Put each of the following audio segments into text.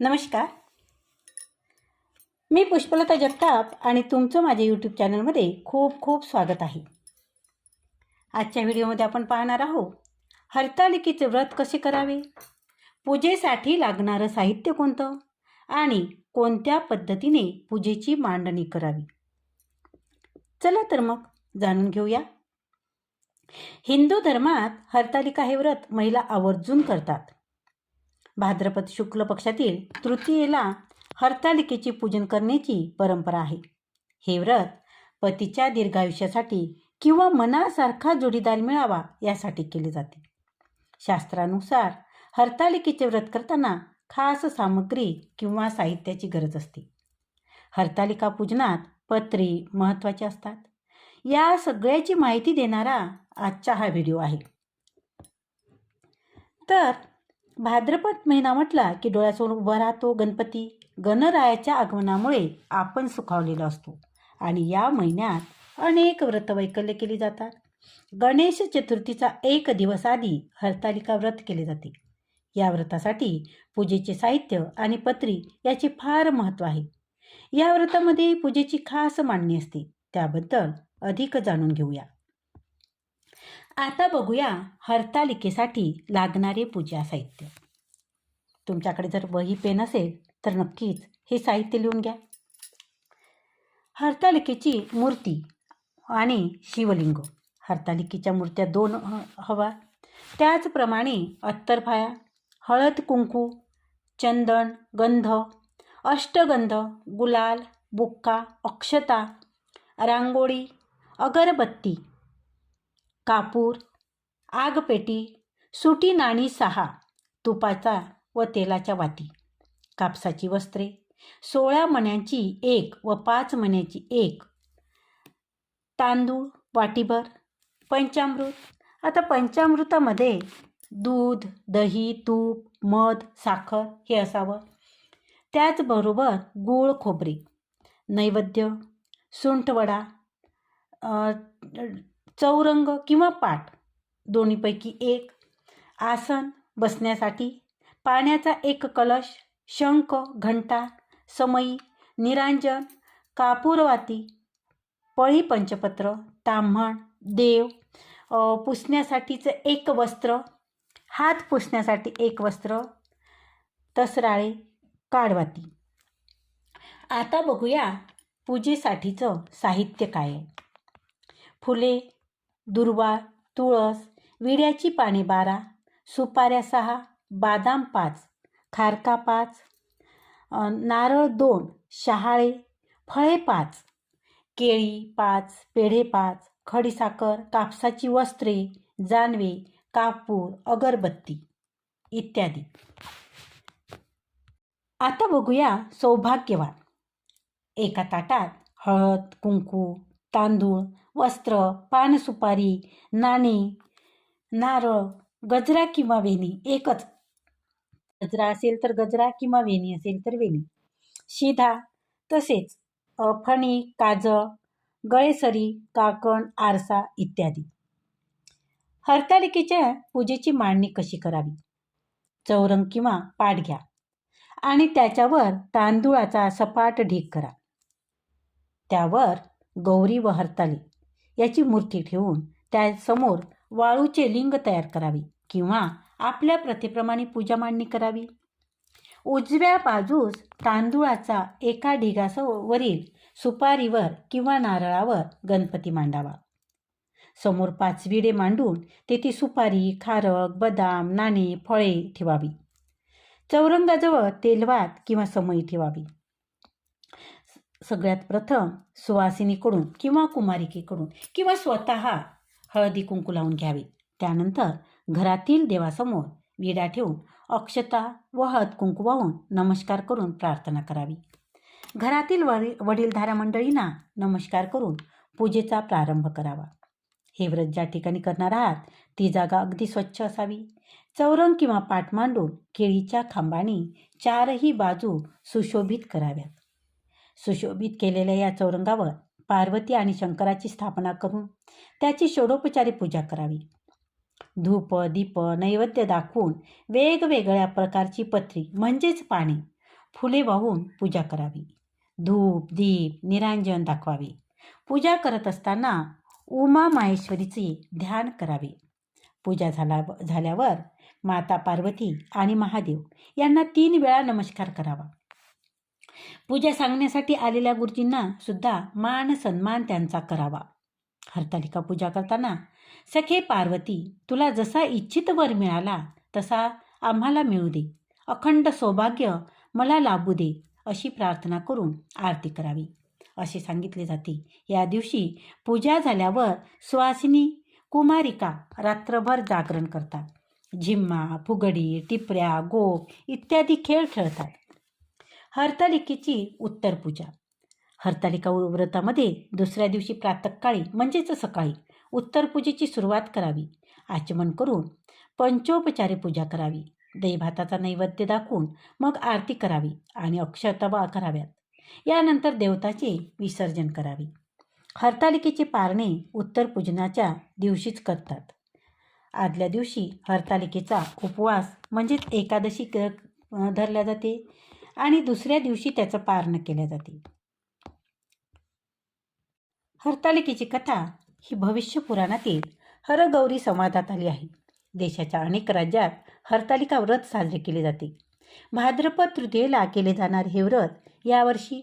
नमस्कार. मी पुष्पलता जगताप आणि तुमचं माझ्या यूट्यूब चॅनलमध्ये खूप खूप स्वागत आहे. आजच्या व्हिडिओमध्ये आपण पाहणार आहोत हरतालिकेचे व्रत कसे करावे? पूजेसाठी लागणारं साहित्य कोणतं? आणि कोणत्या पद्धतीने पूजेची मांडणी करावी? चला तर मग जाणून घेऊया. हिंदू धर्मात हरतालिका हे व्रत महिला आवर्जून करतात. भाद्रपद शुक्ल पक्षातील तृतीयेला हरतालिकेचे पूजन करण्याची परंपरा आहे. हे व्रत पतीच्या दीर्घायुष्यासाठी किंवा मनासारखा जोडीदार मिळावा यासाठी केले जाते. शास्त्रानुसार हरतालिकेचे व्रत करताना खास सामग्री किंवा साहित्याची गरज असते. हरतालिका पूजनात पत्री महत्त्वाचे असतात. या सगळ्याची माहिती देणारा आजचा हा व्हिडिओ आहे. तर भाद्रपद महिना म्हटला की डोळ्यासमोर उभा राहतो गणपती. गणरायाच्या आगमनामुळे आपण सुखावलेलो असतो आणि या महिन्यात अनेक व्रतवैकल्य केली जातात. गणेश चतुर्थीचा एक दिवस आधी हरतालिका व्रत केले जाते. या व्रतासाठी पूजेचे साहित्य आणि पत्री याचे फार महत्त्व आहे. या व्रतामध्ये पूजेची खास मांडणी असते. त्याबद्दल अधिक जाणून घेऊया. आता बघूया हरतालिकेसाठी लागणारे पूजा साहित्य. तुमच्याकडे जर वही पेन असेल तर नक्कीच हे साहित्य लिहून घ्या. हरतालिकेची मूर्ती आणि शिवलिंग. हरतालिकेच्या मूर्त्या दोन ह- हवा. त्याचप्रमाणे अत्तरफाया हळद कुंकू चंदन गंध अष्टगंध गुलाल बुक्का अक्षता रांगोळी अगरबत्ती कापूर आगपेटी सुटी नाणी सहा तुपाचा व तेलाच्या वाती. कापसाची वस्त्रे सोळा मण्यांची एक व पाच मण्याची एक. तांदूळ वाटीभर पंचामृत. आता पंचामृतामध्ये दूध दही तूप मध साखर हे असावं. त्याचबरोबर गूळ खोबरे नैवेद्य सुंठवडा चौरंग किंवा पाट दोन्हीपैकी एक. आसन बसण्यासाठी. पाण्याचा एक कलश शंख घंटा समई निरांजन कापूरवाती पळी पंचपत्र ताम्हण देव पुसण्यासाठीचं एक वस्त्र हात पुसण्यासाठी एक वस्त्र तसराळे काडवाती. आता बघूया पूजेसाठीचं साहित्य काय आहे. फुले दुर्वा तुळस विड्याची पाने बारा सुपाऱ्या सहा बादाम पाच खारका पाच नारळ दोन शहाळे फळे पाच केळी पाच पेढे पाच खडीसाखर कापसाची वस्त्रे जानवे कापूर अगरबत्ती इत्यादी. आता बघूया सौभाग्यवान. एका ताटात हळद कुंकू तांदूळ वस्त्र पानसुपारी नाणे नारळ गजरा किंवा वेणी एकच. गजरा असेल तर गजरा किंवा वेणी असेल तर वेणी. शिधा तसेच फणी काजळ गळेसरी काकण आरसा इत्यादी. हरतालिकेच्या पूजेची मांडणी कशी करावी? चौरंग किंवा पाट घ्या आणि त्याच्यावर तांदूळाचा सपाट ढीग करा. त्यावर गौरी व हरताली याची मूर्ती ठेवून त्यासमोर वाळूचे लिंग तयार करावे किंवा आपल्या प्रथेप्रमाणे पूजा मांडणी करावी. उजव्या बाजूस तांदूळाचा एका ढिगासवरील सुपारीवर किंवा नारळावर गणपती मांडावा. समोर पाच विडे मांडून तेथे सुपारी खारक बदाम नाणे फळे ठेवावी. चौरंगाजवळ तेलवात किंवा समई ठेवावी. सगळ्यात प्रथम सुवासिनीकडून किंवा कुमारिकेकडून किंवा स्वतः हळदी कुंकू लावून घ्यावे. त्यानंतर घरातील देवासमोर विडा ठेवून अक्षता व हळद कुंकू वाहून नमस्कार करून प्रार्थना करावी. घरातील वडील वडीलधाऱ्या मंडळींना नमस्कार करून पूजेचा प्रारंभ करावा. हे व्रत ज्या ठिकाणी करणार आहात ती जागा अगदी स्वच्छ असावी. चौरंग किंवा पाट मांडून केळीच्या खांबानी चारही बाजू सुशोभित कराव्यात. सुशोभित केलेल्या या चौरंगावर पार्वती आणि शंकराची स्थापना करून त्याची षोडोपचारी पूजा करावी. धूप दीप नैवेद्य दाखवून वेगवेगळ्या प्रकारची पत्री म्हणजेच पाने फुले वाहून पूजा करावी. धूप दीप निरांजन दाखवावे. पूजा करत असताना उमा माहेश्वरीचे ध्यान करावे. पूजा झाला झाल्यावर माता पार्वती आणि महादेव यांना तीन वेळा नमस्कार करावा. पूजा सांगण्यासाठी आलेल्या गुरुजींना सुद्धा मान सन्मान त्यांचा करावा. हरतालिका पूजा करताना सखे पार्वती तुला जसा इच्छित वर मिळाला तसा आम्हाला मिळू दे. अखंड सौभाग्य मला लाभू दे अशी प्रार्थना करून आरती करावी. असे सांगितले जाते. या दिवशी पूजा झाल्यावर सुवासिनी कुमारिका रात्रभर जागरण करतात. झिम्मा फुगडी टिपऱ्या गोप इत्यादी खेळ खेळतात. हरतालिकेची उत्तर पूजा हरतालिका व्रतामध्ये दुसऱ्या दिवशी प्रातःकाळी म्हणजेच सकाळी उत्तर पूजेची सुरुवात करावी. आचमन करून पंचोपचारे पूजा करावी. दही नैवेद्य दाखवून मग आरती करावी आणि अक्षतवा कराव्यात. यानंतर देवताचे विसर्जन करावे. हरतालिकेचे पारणे उत्तर पूजनाच्या दिवशीच करतात. आदल्या दिवशी हरतालिकेचा उपवास म्हणजेच एकादशी क धरल्या जाते. आणि दुसऱ्या दिवशी त्याचं पारण केले जाते. हरतालिकेची कथा ही भविष्य पुराणातील हरगौरी संवादात आली आहे. देशाच्या अनेक राज्यात हरतालिका व्रत साजरे केले जाते. भाद्रपद तृतीयेला केले जाणारे हे व्रत यावर्षी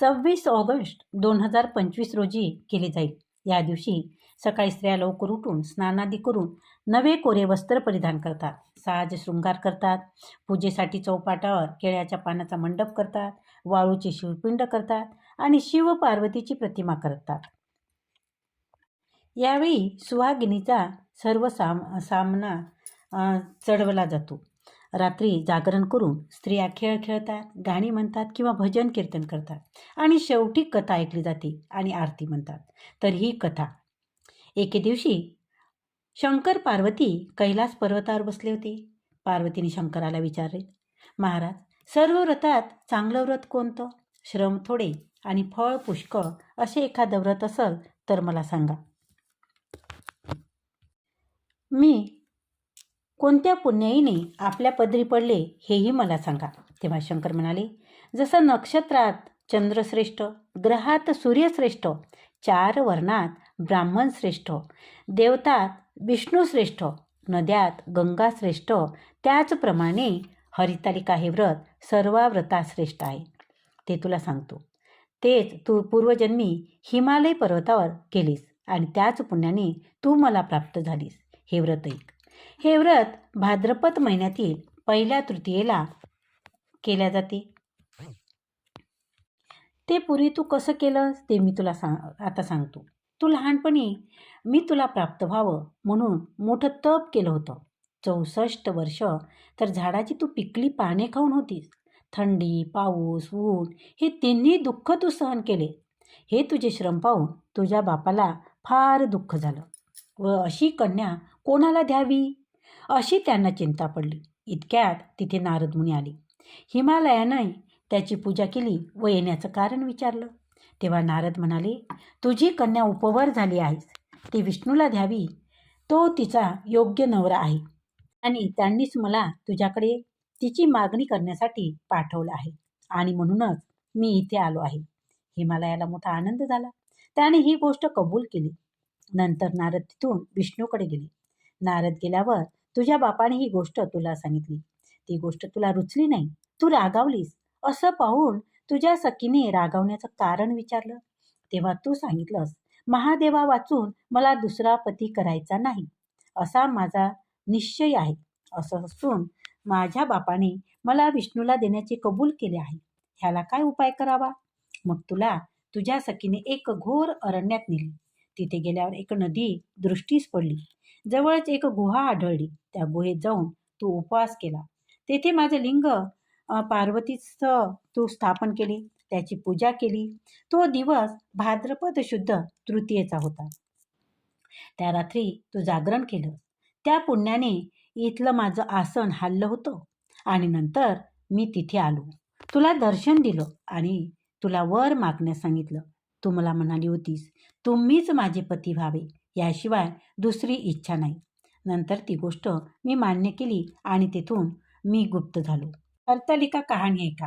सव्वीस ऑगस्ट दोन हजार पंचवीस रोजी केले जाईल. या दिवशी सकाळी स्त्रिया लवकर उठून स्नानादी करून नवे कोरे वस्त्र परिधान करतात. साज शृंगार करतात. पूजेसाठी चौपाटावर केळ्याच्या पानाचा मंडप करतात. वाळूचे शिवपिंड करतात आणि शिव पार्वतीची प्रतिमा करतात. यावेळी सुहागिनीचा सर्व साम सामना चढवला जातो. रात्री जागरण करून स्त्रिया खेळ खेळतात गाणी म्हणतात किंवा भजन कीर्तन करतात आणि शेवटी कथा ऐकली जाते आणि आरती म्हणतात. तर ही कथा. एके दिवशी शंकर पार्वती कैलास पर्वतावर बसले होते. पार्वतीने शंकराला विचारले महाराज सर्व व्रतात चांगलं व्रत कोणतं? श्रम थोडे आणि फळ पुष्कळ असे एखादं व्रत असेल तर मला सांगा. मी कोणत्या पुण्याईने आपल्या पदरी पडले हेही मला सांगा. तेव्हा शंकर म्हणाले जसं नक्षत्रात चंद्रश्रेष्ठ ग्रहात सूर्यश्रेष्ठ चार वर्णात ब्राह्मण श्रेष्ठ देवतात विष्णूश्रेष्ठ नद्यात गंगा श्रेष्ठ त्याचप्रमाणे हरितालिका हे व्रत सर्वाव्रता श्रेष्ठ आहे. ते तुला सांगतो. तेच तू पूर्वजन्मी हिमालय पर्वतावर केलीस आणि त्याच पुण्याने तू मला प्राप्त झालीस. हे व्रत एक हे व्रत भाद्रपद महिन्यातील पहिल्या तृतीयेला केल्या जाते. ते पूर्वी तू कसं केलंस ते मी तुला सांग आता सांगतो. तू लहानपणी मी तुला प्राप्त व्हावं म्हणून मोठं तप केलं होतं. चौसष्ट वर्ष तर झाडाची तू पिकली पाने खाऊन होतीस. थंडी पाऊस ऊन हे तिन्ही दुःख तू सहन केले. हे तुझे श्रम पाहून तुझ्या बापाला फार दुःख झालं व अशी कन्या कोणाला द्यावी? अशी त्यांना चिंता पडली. इतक्यात तिथे नारद मुनी आली. हिमालयाने त्याची पूजा केली व येण्याचं कारण विचारलं. तेव्हा नारद म्हणाले तुझी कन्या उपवर झाली आहेस. ती विष्णूला द्यावी. तो तिचा योग्य नवरा आहे. आणि त्यांनीच मला तुझ्याकडे तिची मागणी करण्यासाठी पाठवलं आहे. आणि म्हणूनच मी इथे आलो आहे. हिमालयाला मोठा आनंद झाला. त्याने ही गोष्ट कबूल केली. नंतर नारद तिथून विष्णूकडे गेले. नारद गेल्यावर तुझ्या बापाने ही गोष्ट तुला सांगितली. ती गोष्ट तुला रुचली नाही. तू रागावलीस. असं पाहून तुझ्या सखीने रागावण्याचं कारण विचारलं. तेव्हा तू सांगितलंस महादेवा वाचून मला दुसरा पती करायचा नाही. असा माझा निश्चय आहे. असं असून माझ्या बापाने मला विष्णूला देण्याचे कबूल केले आहे. ह्याला काय उपाय करावा? मग तुला तुझ्या सखीने एक घोर अरण्यात नेली. तिथे गेल्यावर एक नदी दृष्टीस पडली. जवळच एक गुहा आढळली. त्या गुहेत जाऊन तू उपवास केला. तेथे माझं लिंग पार्वतीचं तू स्थापन केली त्याची पूजा केली. तो दिवस भाद्रपद शुद्ध तृतीयेचा होता. त्या रात्री तू जागरण केलं. त्या पुण्याने इथलं माझं आसन हल्लं होतं आणि नंतर मी तिथे आलो. तुला दर्शन दिलं आणि तुला वर मागण्यास सांगितलं. तू मला म्हणाली होतीस तुम्हीच माझे पती व्हावे याशिवाय दुसरी इच्छा नाही. नंतर ती गोष्ट मी मान्य केली आणि तिथून मी गुप्त झालो. हरतालिका कहाणी ऐका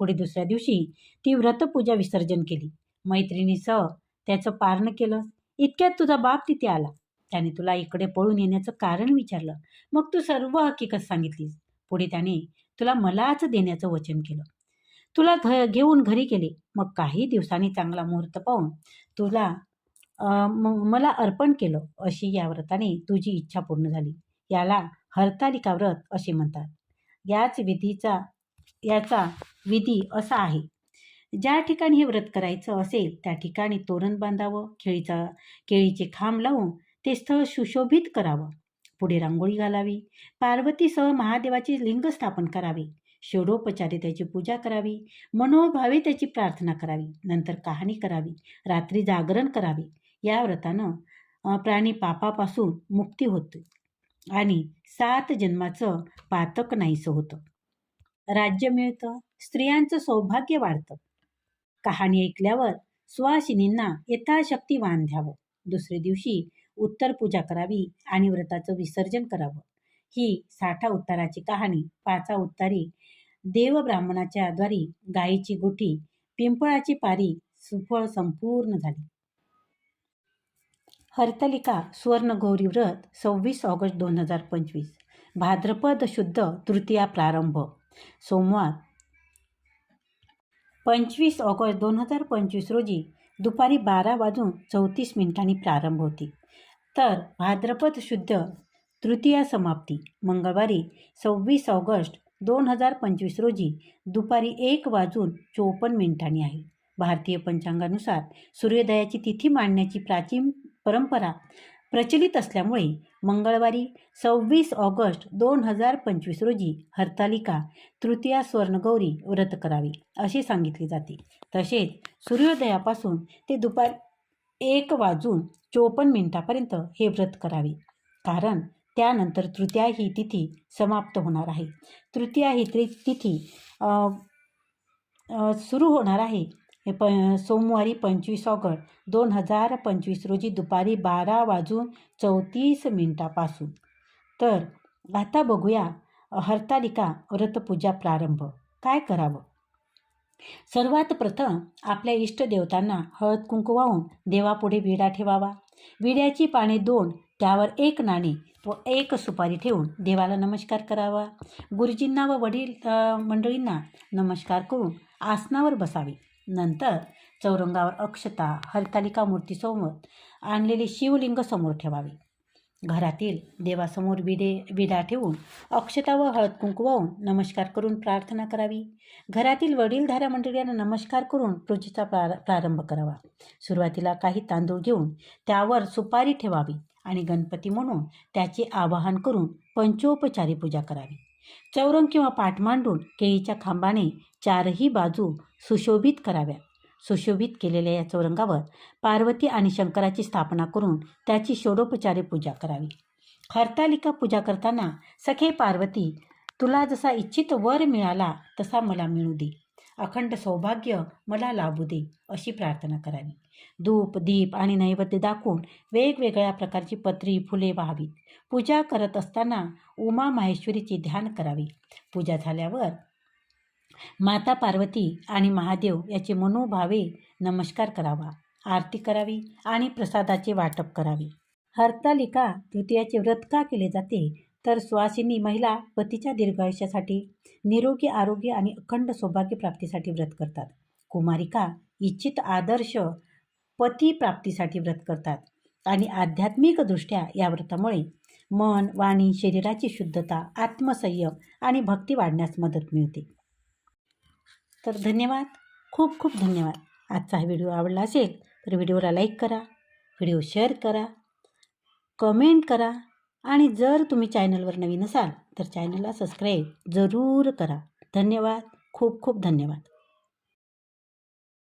पुढे दुसऱ्या दिवशी ती व्रतपूजा विसर्जन केली. मैत्रिणीसह त्याचं पारण केलं. इतक्यात तुझा बाप तिथे आला. त्याने तुला इकडे पळून येण्याचं कारण विचारलं. मग तू सर्व हकीकत सांगितलीस. पुढे त्याने तुला मलाच देण्याचं वचन केलं. तुला घ घेऊन घरी गेले. मग काही दिवसांनी चांगला मुहूर्त पाहून तुला मला अर्पण केलं. अशी या व्रताने तुझी इच्छा पूर्ण झाली. याला हरतालिका व्रत असे म्हणतात. याच विधीचा याचा विधी असा आहे. ज्या ठिकाणी हे व्रत करायचं असेल त्या ठिकाणी तोरण बांधावं केळीचा केळीचे खांब लावून ते स्थळ सुशोभित करावं. पुढे रांगोळी घालावी. पार्वतीसह महादेवाचे लिंग स्थापन करावे. षोडोपचारे त्याची पूजा करावी. मनोभावे त्याची प्रार्थना करावी. नंतर कहाणी करावी. रात्री जागरण करावे. या व्रतानं प्राणी पापापासून मुक्ती होते. आणि सात जन्माचं पातक नाहीसं होतं. राज्य मिळतं स्त्रियांचं सौभाग्य वाढतं. कहाणी ऐकल्यावर सुवासिनींना यथाशक्ती वाण द्यावं. दुसऱ्या दिवशी उत्तर पूजा करावी आणि व्रताचं विसर्जन करावं. ही साठा उत्ताराची कहाणी पाचा उत्तारी देव ब्राह्मणाच्या द्वारी गायीची गोठी पिंपळाची पारी सुफळ संपूर्ण झाली. हरतलिका सुवर्णगौरी व्रत सव्वीस ऑगस्ट दोन हजार पंचवीस. भाद्रपद शुद्ध तृतीया प्रारंभ. सोमवार पंचवीस ऑगस्ट दोन हजार पंचवीस रोजी दुपारी बारा वाजून चौतीस मिनिटांनी प्रारंभ होती. तर भाद्रपद शुद्ध तृतीया समाप्ती. मंगळवारी सव्वीस ऑगस्ट दोन हजार पंचवीस रोजी दुपारी एक वाजून चोपन्न मिनिटांनी आहे. भारतीय पंचांगानुसार सूर्योदयाची तिथी मांडण्याची प्राचीन परंपरा प्रचलित असल्यामुळे मंगळवारी सव्वीस ऑगस्ट दोन हजार पंचवीस रोजी हरतालिका तृतीया स्वर्णगौरी व्रत करावी असे सांगितले जाते. तसेच सूर्योदयापासून ते दुपार एक वाजून चोपन्न मिनिटापर्यंत हे व्रत करावे. कारण त्यानंतर तृतीया ही तिथी समाप्त होणार आहे. तृतीया ही तिथी सुरू होणार आहे. हे प सोमवारी पंचवीस ऑगस्ट दोन हजार पंचवीस रोजी दुपारी बारा वाजून चौतीस मिनिटापासून. तर आता बघूया हरतालिका व्रतपूजा प्रारंभ. काय करावं? सर्वात प्रथम आपल्या इष्टदेवतांना हळद कुंकू वाहून देवापुढे विडा ठेवावा. विड्याची पाने दोन त्यावर एक नाणे व एक सुपारी ठेवून देवाला नमस्कार करावा. गुरुजींना व वडील मंडळींना नमस्कार करून आसनावर बसावे. नंतर चौरंगावर अक्षता हरतालिका मूर्तीसमोर आणलेले शिवलिंग समोर ठेवावे. घरातील देवासमोर विडे विडा ठेवून अक्षता व हळद कुंकू वाहून नमस्कार करून प्रार्थना करावी. घरातील वडीलधाऱ्या मंडळींना नमस्कार करून पूजेचा प्रार प्रारंभ करावा. सुरुवातीला काही तांदूळ घेऊन त्यावर सुपारी ठेवावी आणि गणपती म्हणून त्याचे आवाहन करून पंचोपचारी पूजा करावी. चौरंग किंवा पाठ मांडून केळीच्या खांबाने चारही बाजू सुशोभित कराव्या. सुशोभित केलेल्या या चौरंगावर पार्वती आणि शंकराची स्थापना करून त्याची षोडोपचारे पूजा करावी. हरतालिका पूजा करताना सखे पार्वती तुला जसा इच्छित वर मिळाला तसा मला मिळू दे. अखंड सौभाग्य मला लाभू दे अशी प्रार्थना करावी. धूप दीप आणि नैवेद्य दाखवून वेगवेगळ्या प्रकारची पत्री फुले व्हावीत. पूजा करत असताना उमा माहेश्वरीची ध्यान करावी. पूजा झाल्यावर माता पार्वती आणि महादेव याचे मनोभावे नमस्कार करावा आरती करावी आणि प्रसादाचे वाटप करावे. हरतालिका तृतीयाचे व्रत का केले जाते? तर सुवासिनी महिला पतीच्या दीर्घायुष्यासाठी निरोगी आरोग्य आणि अखंड सौभाग्य प्राप्तीसाठी व्रत करतात. कुमारिका इच्छित आदर्श पती प्राप्तीसाठी व्रत करतात. आणि आध्यात्मिकदृष्ट्या या व्रतामुळे मन वाणी शरीराची शुद्धता आत्मसंयम आणि भक्ती वाढण्यास मदत मिळते. तर धन्यवाद. खूप खूप धन्यवाद. आजचा हा व्हिडिओ आवडला असेल तर व्हिडिओला लाईक करा व्हिडिओ शेअर करा कमेंट करा आणि जर तुम्ही चॅनलवर नवीन असाल तर चॅनलला सबस्क्राईब जरूर करा. धन्यवाद. खूप खूप धन्यवाद.